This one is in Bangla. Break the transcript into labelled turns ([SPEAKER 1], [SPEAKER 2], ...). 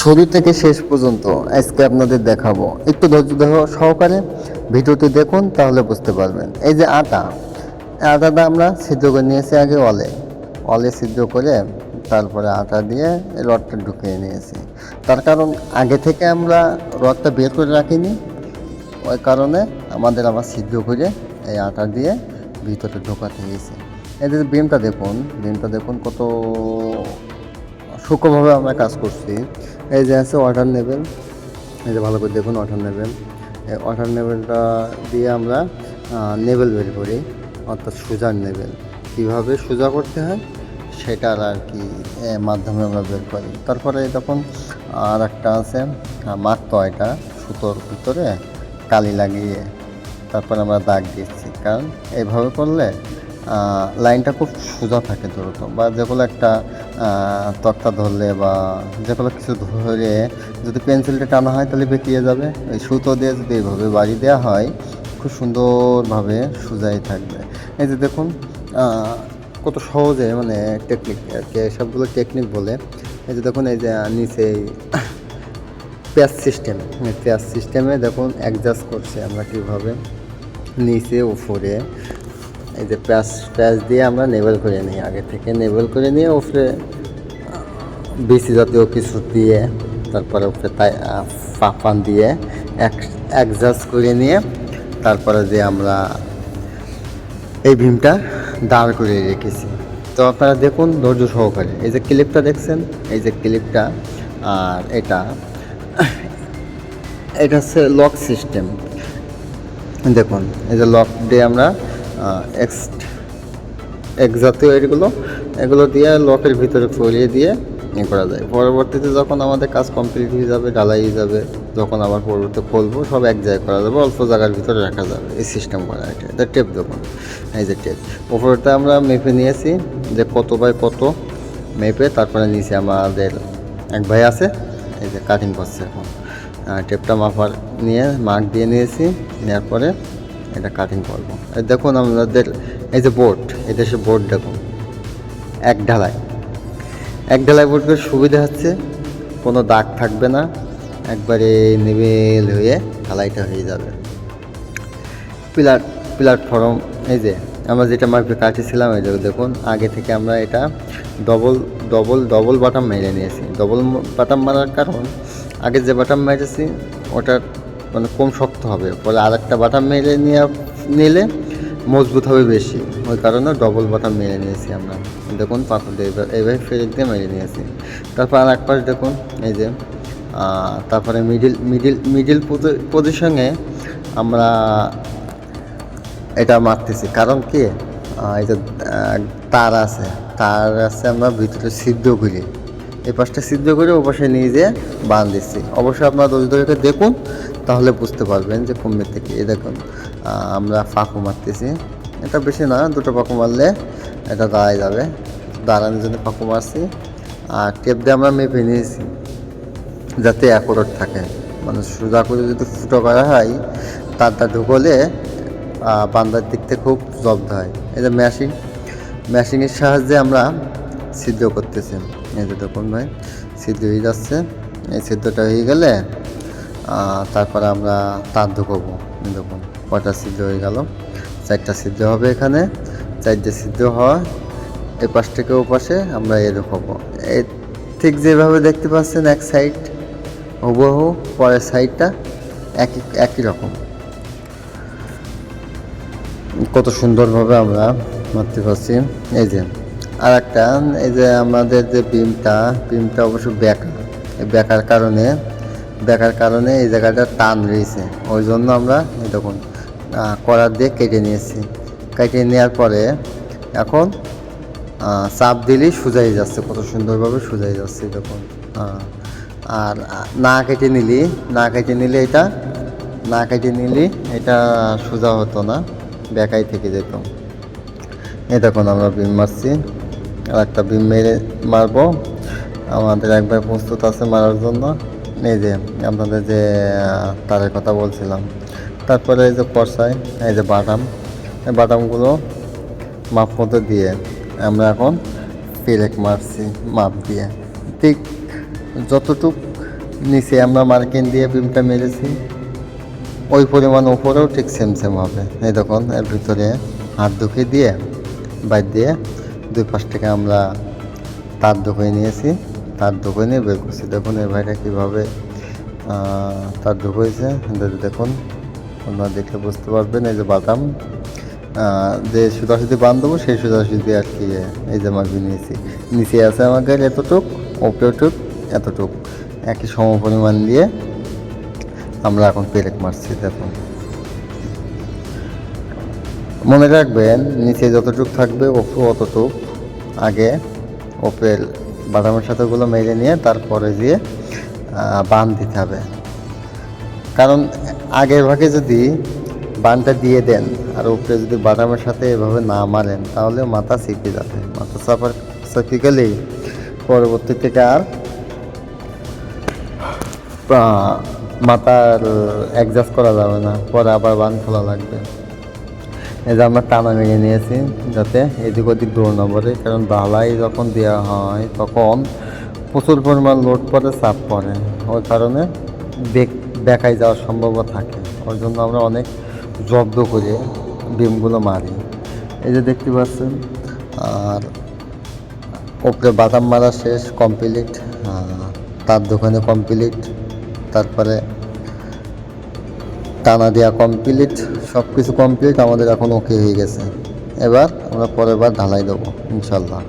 [SPEAKER 1] শুরু থেকে শেষ পর্যন্ত আজকে আপনাদের দেখাবো। একটু ধৈর্য ধৈর্য সহকারে ভিডিওটি দেখুন, তাহলে বুঝতে পারবেন। এই যে আটা, আটাটা আমরা সিদ্ধ করে নিয়েছি আগে অলে। অলে সিদ্ধ করে তারপরে আটা দিয়ে রডটা ঢুকিয়ে নিয়েছি। তার কারণ আগে থেকে আমরা রডটা বের করে রাখিনি। ওই কারণে আমাদের আবার সিদ্ধ করে এই আটা দিয়ে ভিতরে ঢোকাতে গেছে এদের বিমটা দেখুন বিমটা দেখুন কত সূক্ষ্মভাবে আমরা কাজ করছি। এই যে আছে ওয়াটার লেভেল এই যে ভালো করে দেখুন ওয়াটার লেভেল এই ওয়াটার লেভেলটা দিয়ে আমরা নেভেল বের করি, অর্থাৎ সুজার নেভেল কীভাবে সোজা করতে হয়? সেটার আর কি মাধ্যমে আমরা বের করি। তারপরে তখন আর একটা আছে মাত্র এটা, সুতোর ভিতরে কালি লাগিয়ে তারপরে আমরা দাগ দিচ্ছি। কারণ এইভাবে করলে লাইনটা খুব সোজা থাকে দ্রুত বা যেগুলো একটা আহ, তক্তা ধরলে বা যেগুলো কিছু ধরে যদি পেন্সিলটা টানা হয় তাহলে বেঁকিয়ে যাবে। এই সুতো দিয়ে যদি এইভাবে বাড়ি দেওয়া হয় খুব সুন্দরভাবে সোজাই থাকবে। এই যে দেখুন কত সহজে মানে টেকনিক আর কি সবগুলো টেকনিক বলে। এই যে দেখুন এই যে নিচে প্যাচ সিস্টেম প্যাচ সিস্টেমে দেখুন অ্যাডজাস্ট করছে আমরা কীভাবে। নিচে উপরে এই যে প্যাচ প্যাচ দিয়ে আমরা নেবেল করে নিই। আগে থেকে নেবেল করে নিয়ে উপরে বেশি জাতীয় কিছু দিয়ে, তারপরে উপরে তাই পাপান দিয়ে অ্যাডজাস্ট করে নিয়ে তারপরে যে আমরা এই ভীমটা দাঁড় করে রেখেছি। তো আপনারা দেখুন ধৈর্য সহকারে। এই যে ক্লিপটা দেখছেন? এই যে ক্লিপটা, আর এটা এটা হচ্ছে লক সিস্টেম। দেখুন, এই যে লক দিয়ে আমরা এক্স এক জাতীয় এগুলো এগুলো দিয়ে লকের ভিতরে ফলিয়ে দিয়ে ইয়ে করা যায়। পরবর্তীতে যখন আমাদের কাজ কমপ্লিট হয়ে যাবে, ঢালাই হয়ে যাবে, যখন আবার পরবর্তী খুলবো, সব এক জায়গায় করা যাবে, অল্প জায়গার ভিতরে রাখা যাবে। এই সিস্টেম করা এটা। এটা টেপ দেখুন এই যে টেপ উপরটা আমরা মেপে নিয়েছি যে কত বাই কত মেপে, তারপরে নিচে আমাদের এক ভাই আছে, এই যে কাটিং করছে এখন। টেপটা মাপার নিয়ে মার্ক দিয়ে নিয়েছি নেওয়ার পরে এটা কাটিং করব। দেখুন আমাদের, এই যে বোর্ড এই দেশে বোর্ড দেখুন, এক ঢালাই। এক ঢালাই বোর্ডের সুবিধা হচ্ছে, কোনো দাগ থাকবে না, একবারে নেবেল হয়ে ঢালাইটা হয়ে যাবে। পিলার, প্ল্যাটফর্ম, এই যে আমরা যেটা মার্কে কাটিয়েছিলাম, এই দেখুন, আগে থেকে আমরা এটা ডবল ডবল ডবল বাটাম মেরে নিয়েছি। ডবল বাটাম মারার কারণ, আগে যে বাটাম মেরেছি, ওটার মানে কম শক্ত হবে। পরে আর একটা বাটাম মেরে নিয়ে, নিলে মজবুত হবে বেশি। ওই কারণে ডবল বাটাম মেরে নিয়েছি আমরা। দেখুন পাথর দিয়ে এইভাবে ফেরত দিয়ে মেরে নিয়েছি। তারপর আর এক পাশ দেখুন, এই যে তারপরে মিডিল মিডিল মিডিল পজিশনে আমরা এটা মারতেছি। কারণ কি? যে তার আছে। তার আছে আমরা ভিতরে সিদ্ধ করি। এই পাশটা সিদ্ধ করে ও পাশে নিয়ে যেয়ে বান দিচ্ছি। অবশ্যই আপনারা দোষ দেখুন তাহলে বুঝতে পারবেন যে কমবে থেকে, এই দেখুন আমরা ফাঁকু মারতেছি। এটা বেশি না, দুটো পাকু মারলে এটা দাঁড়ায় যাবে। দাঁড়ানোর জন্য পাকু মারছি। আর টেপ দিয়ে আমরা মেপে নিয়েছি, যাতে অ্যাকোরেট থাকে। মানে সোজা করে যদি ফুটো করা হয়, তারটা ঢুকলে বান্দার দিক থেকে খুব জব্দ হয়। এই যে ম্যাশিংয়ের সাহায্যে আমরা সিদ্ধ করতেছি। এই যে দেখুন ভাই, সিদ্ধ হয়ে যাচ্ছে। এই সিদ্ধটা হয়ে গেলে তারপরে আমরা তার এই দেখুন কটা সিদ্ধ হয়ে গেল? চারটা সিদ্ধ হবে এখানে। চারটে সিদ্ধ হওয়া এ পাশ থেকে ও পাশে আমরা এ ঢুকবো এই ঠিক যেভাবে দেখতে পাচ্ছেন, এক সাইড হুবহু, পরের সাইডটা একই একই রকম। কত সুন্দরভাবে আমরা মারতে পারছি। এই যে আর একটা এই যে আমাদের যে বিমটা বিমটা অবশ্য বেকা এই বেকার কারণে বেকার কারণে এই জায়গাটা টান রয়েছে। ওই জন্য আমরা দেখুন করার দিয়ে কেটে নিয়েছি। কেটে নেওয়ার পরে এখন চাপ দিলেই সোজাই যাচ্ছে, কত সুন্দরভাবে সোজাই যাচ্ছে দেখুন। আর না কেটে নিলি, না কেটে নিলে এটা, না কেটে নিলে এটা সোজা হতো না, বেকাই থেকে যেত। এই দেখুন, আমরা বিম মারছি, আর একটা বিম মেরে মারবো। আমাদের একবার প্রস্তুত আছে মারার জন্য। এই যে আপনাদের যে তারের কথা বলছিলাম। তারপরে এই যে কষাই এই যে বাদাম, এই বাদামগুলো মাপ মতো দিয়ে আমরা এখন পেরেক মারছি, মাপ দিয়ে। ঠিক যতটুক নিচে আমরা মার্কিন দিয়ে বিমটা মেরেছি, ওই পরিমাণ ওপরেও ঠিক সেম সেম হবে। এই দেখুন, এর ভিতরে হাত ঢুকিয়ে দিয়ে বাইর দিয়ে দুই পাশ থেকে আমরা তার ঢুকিয়ে নিয়েছি। তার নিয়ে বের করছি। দেখুন এই ভাইটা কীভাবে তার এটা দেখুন, আপনারা দেখে বুঝতে পারবেন, এই যে বাদাম যে যে সোজাসুজি বান্ধবো, সেই সোজাসুজি আর কি, এই যে মাছ নিয়েছি। নিচে আছে আমাদের এতটুক ওপরেটুক এতটুক। একই সম পরিমাণ দিয়ে আমরা এখন পেরেক মারছি, দেখুন। মনে রাখবেন, নিচে যতটুক থাকবে, ওপর অতটুক। আগে ওপের বাদামের সাথে ওগুলো মেরে নিয়ে তারপরে দিয়ে বান দিতে হবে। কারণ আগের ভাগে যদি বানটা দিয়ে দেন আর উপরে যদি বাদামের সাথে এভাবে না মারেন তাহলে মাথা চিপে যাবে। মাথা চাপার চাপি গেলেই পরবর্তী থেকে আর মাথার অ্যাডজাস্ট করা যাবে না। পরে আবার বান খোলা লাগবে। এই যে আমরা টানা মেরে নিয়েছি, যাতে এদিক ওদিক দৌড় না পড়ে। কারণ বালাই যখন দেওয়া হয়, তখন প্রচুর পরিমাণ লোড পড়ে, চাপ পড়ে। ওই কারণে বেক বেকাই যাওয়ার সম্ভাবনা থাকে। ওর জন্য আমরা অনেক জব্দ করে বিমগুলো মারি। এই যে দেখতে পাচ্ছেন, আর ওপরে বাদাম মারা শেষ কমপ্লিট তার দোকানে কমপ্লিট তারপরে টানা দেওয়া কমপ্লিট সব কিছু কমপ্লিট আমাদের এখন ওকে হয়ে গেছে। এবার আমরা পরের বার ঢালাই দেবো, ইনশাল্লাহ।